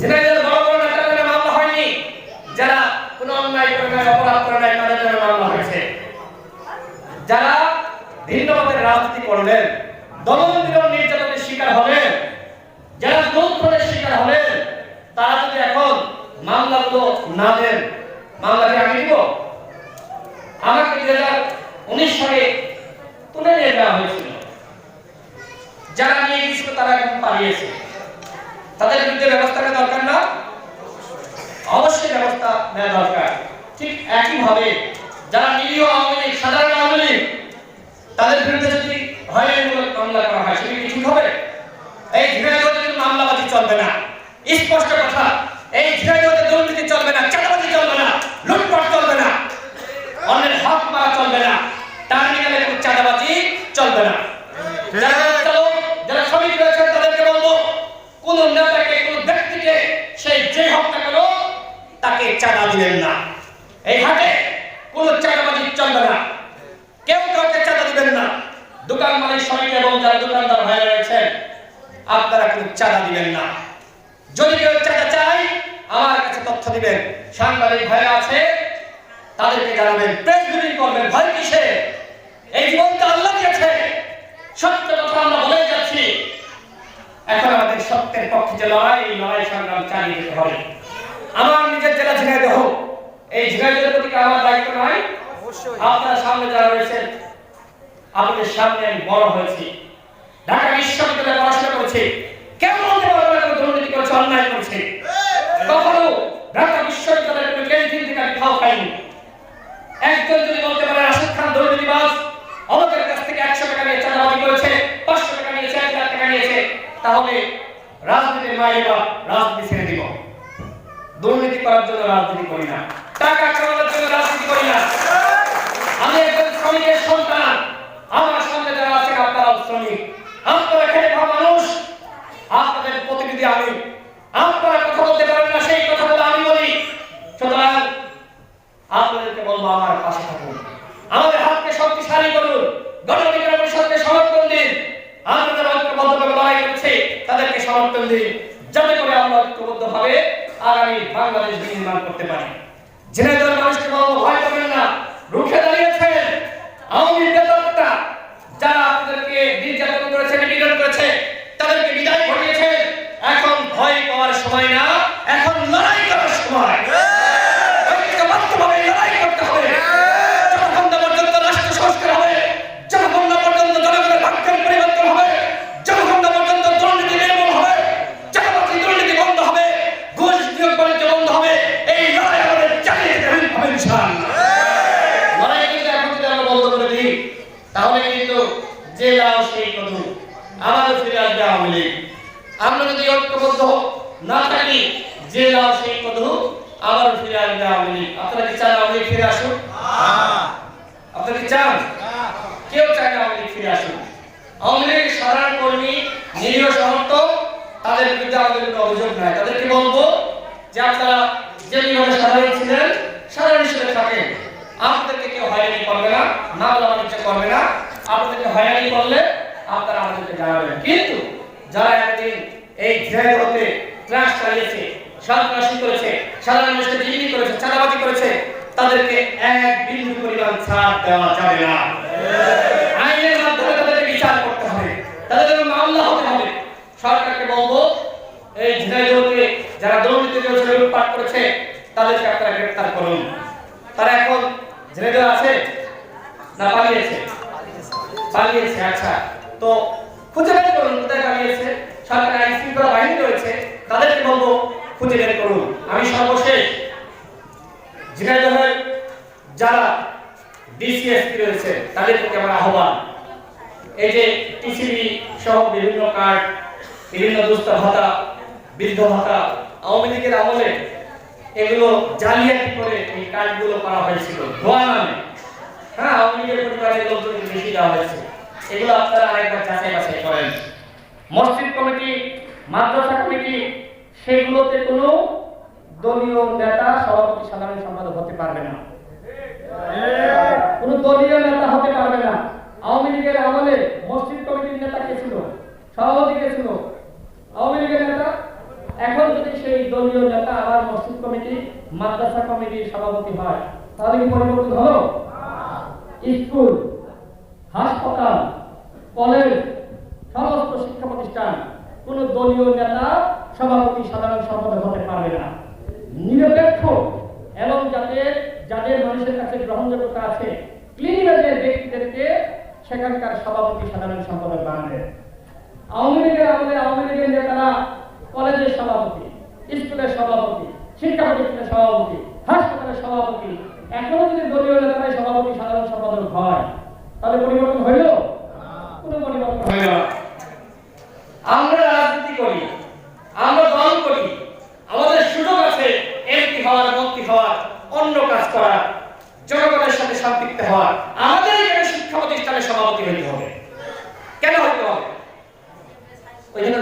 ঝিনাইদহের বড় বড় নেতাদের মামলা হয়নি। যারা কোনো অন্যায় করে অপরাধ করে নাই, তাদের নামে মামলা হয়েছে। যারা ভিন্ন রাজনীতি করলেন দমন পীড়ন নির্যাতনের শিকার হলেন যারা লুণ্ঠনের শিকার হলেন তারা যদি এখন মামলাগুলো না দেন মামলাকে আমি দিব আমাকে দুই হাজার উনিশ সালে তুলে নিয়ে যাওয়া হয়েছিল। যারা নিয়ে গিয়েছিল তারা এখন পালিয়েছে। তাদের বিরুদ্ধে ব্যবস্থা নেওয়া দরকার না। অবশ্যই ব্যবস্থা নেওয়া দরকার। ঠিক একই একইভাবে যারা নিরীহ আওয়ামী লীগ, সাধারণ আওয়ামী লীগ, তাদের বিরুদ্ধে যদি হয়রানিমূলক মামলা করা হয়, সেটা কি ঠিক হবে? এই ঝিনাইদহের কিন্তু মামলাবাজি চলবে না। স্পষ্ট কথা, এই ঝিনাইদহের দুর্নীতি চলবে না, চাঁদাবাজি চলবে না, লুটপাট চলবে না, অন্যের হক মারা চলবে না টার্মিনালে কোনো চাঁদাবাজি চলবে না যারা চালক যারা শ্রমিক রয়েছেন তাদেরকে বলব কোন নেতাকে কোন ব্যক্তিকে সেই যে হোক না কেন তাকে চাঁদা দিবেন না। এই হাটে কোন চাঁদাবাজি চলবে না। কেউ কাউকে চাঁদা দিবেন না। দোকান মালিক শ্রমিক এবং যারা দোকানদার ভাইরা রয়েছেন, আপনারা কোনো চাঁদা দিবেন না। যদি কেউ চাঁদা চাই আমার কাছে তথ্য দিবেন। সাংবাদিক ভাইরা আছে, তাদেরকে জানাবেন, প্রেস মিটিং করবেন, ভয় কিসে এই জীবনটা আল্লাহ দিয়েছে। সত্য কথা আমরা বলে যাচ্ছি। এখন আমাদের সত্যের পক্ষে যে লড়াই লড়াই সংগ্রাম চালিয়ে যেতে হবে। আমার নিজের জেলা ঝিনাইদহ এই ঝিনাইদহের প্রতি আমার দায়িত্ব নয় আপনারা সামনে যারা রয়েছেন আপনাদের সামনে আমি বড় হয়েছি। ঢাকা বিশ্ববিদ্যালয়ে পড়াশোনা করেছি। কেউ বলতে পারবে না দুর্নীতি করেছে অন্যায় করেছে? কখনো ঢাকা বিশ্ববিদ্যালয়ের কোনো ক্যান্টিন থেকে আমি খাও খাইনি। একজন যদি বলতে পারে রাশেদ খান দুর্নীতিবাজ আমাদের কাছ থেকে একশো টাকা নিয়ে চাঁদাবাজি করেছে পাঁচশো টাকা নিয়েছে এক লাখ টাকা নিয়েছে তাহলে রাজনীতির মায়ের রাজনীতি ছেড়ে দিব। দুর্নীতি করার জন্য রাজনীতি করি না। টাকা কামানোর জন্য রাজনীতি করি না। আমি একজন শ্রমিকের সন্তান। আমার সামনে যারা আছে আপনারাও শ্রমিক। আপনারা খেটে খাওয়া মানুষ। আপনাদের প্রতিনিধি আমি। আপনারা কথা বলতে পারেন না, সেই কথা বলে আমি বলি। সুতরাং আপনাদেরকে বলব, আমার পাশে থাকুন। আমাদের হাতকে শক্তিশালী করুন। গণঅধিকার পরিষদকে সমর্থন দিন। আমরা যারা ঐক্যবদ্ধভাবে লড়াই করছে, তাদেরকে সমর্থন দিন। যাতে করে আমরা ঐক্যবদ্ধ ভাবে আগামী বাংলাদেশ নির্মাণ করতে পারি। ঝিনাইদহের মানুষকে বলব ভয় করবেন না। রুখে আসবে আমরা যদি ঐক্যবদ্ধ না থাকি যে লাও সেই কদু আবারও ফিরে আসবে আওয়ামী লীগ। আপনারা কি চান আওয়ামী লীগ ফিরে আসুক? আপনারা কি চান? কেউ চায় না আওয়ামী লীগ ফিরে আসুক। আওয়ামী লীগের সাধারণ কর্মী নিরীহ সমর্থক তাদের বিরুদ্ধে আমাদের কোনো অভিযোগ নাই। তাদেরকে বলব যে আপনারা যেভাবে সাধারণ ছিলেন সাধারণ হিসেবে থাকেন। আপনাদেরকে কেউ হয়রানি করবে না মামলা বাণিজ্য করবে না। আপনাদেরকে হয়রানি করলে আপনারা আমাদেরকে জানাবেন। কিন্তু যারা একদিন এই ঝিনাইদহতে ক্লাস চালিয়েছে সন্ত্রাসী করেছে সাধারণ মানুষকে জিম্মি করেছে, চাঁদাবাজি করেছে, তাদেরকে এক বিন্দু পরিমাণ ছাড় দেওয়া যাবে না। আইনের মাধ্যমে বিচার করতে হবে। তাদের মামলা হতে হবে। সরকারকে বলব, এই যারা দুর্নীতি করেছে, লুটপাট করেছে, তাদেরকে আপনারা করুন। তারা এখন আছে না পালিয়েছে? পালিয়েছে আচ্ছা। তো খুঁজে বের করুন কোথায় পালিয়েছে সরকার আইন শৃঙ্খলা বাহিনী রয়েছে তাদেরকে বলব খুঁজে বের করুন আমি সর্বশেষ ঝিনাইদহের যারা ডিসিএসপি রয়েছে, তাদের প্রতি আমার আহ্বান। এই যে টিসিবি সহ বিভিন্ন কার্ড, বিভিন্ন দুস্থ ভাতা, বৃদ্ধ ভাতা, আওয়ামী লীগের আমলে এগুলো জালিয়াতি করে এই কার্ডগুলো করা হয়েছিল। ভুয়া নামে। হ্যাঁ আওয়ামী লীগের পরিবারের লোকজনকে বেশি দেওয়া হয়েছে। এগুলো আপনারা আরেকবার যাচাই বাছাই করেন। মসজিদ কমিটি, মাদ্রাসা কমিটি, সেগুলোতে কোনো দলীয় নেতা সভাপতি সাধারণ সম্পাদক হতে পারবে না। কোন দলীয় নেতা হতে পারবে না। আওয়ামী লীগের আমলে মসজিদ কমিটির নেতা কে ছিল? সভাপতি কে ছিল? আওয়ামী লীগের নেতা? এখন যদি সেই দলীয় নেতা আবার মসজিদ কমিটি, মাদ্রাসা কমিটির সভাপতি হয়, তাহলে কি পরিবর্তন হলো? স্কুল, হাসপাতাল, কলেজ, সমস্ত শিক্ষা প্রতিষ্ঠান কোন দলীয় নেতা সভাপতি সাধারণ সম্পাদক হতে পারবে না। নিরপেক্ষ এবং যাতে যাদের মানুষের কাছে গ্রহণযোগ্যতা আছে ক্লিনিকালের ব্যক্তিদেরকে সেখানকার সভাপতি সাধারণ সম্পাদক বানাবে আওয়ামী লীগের আমলে আওয়ামী লীগের নেতারা কলেজের সভাপতি, স্কুলের সভাপতি শিক্ষা প্রতিষ্ঠানের সভাপতি, হাসপাতালের সভাপতি, এখনও যদি দলীয় নেতারাই সভাপতি, সাধারণ সম্পাদক হয়, তাহলে পরিবর্তন হইল কোনো পরিবর্তন হইল না আমরা রাজনীতি করি আমরা দল করি আমাদের সুযোগ আছে এমপি হওয়ার মন্ত্রী হওয়ার কাজ জনগণের সাথে সম্পৃক্ত হওয়া, আমাদের এখানে শিক্ষা প্রতিষ্ঠানের সভাপতি হইতে হবে। কেন হইতে হবে? ওই জন্য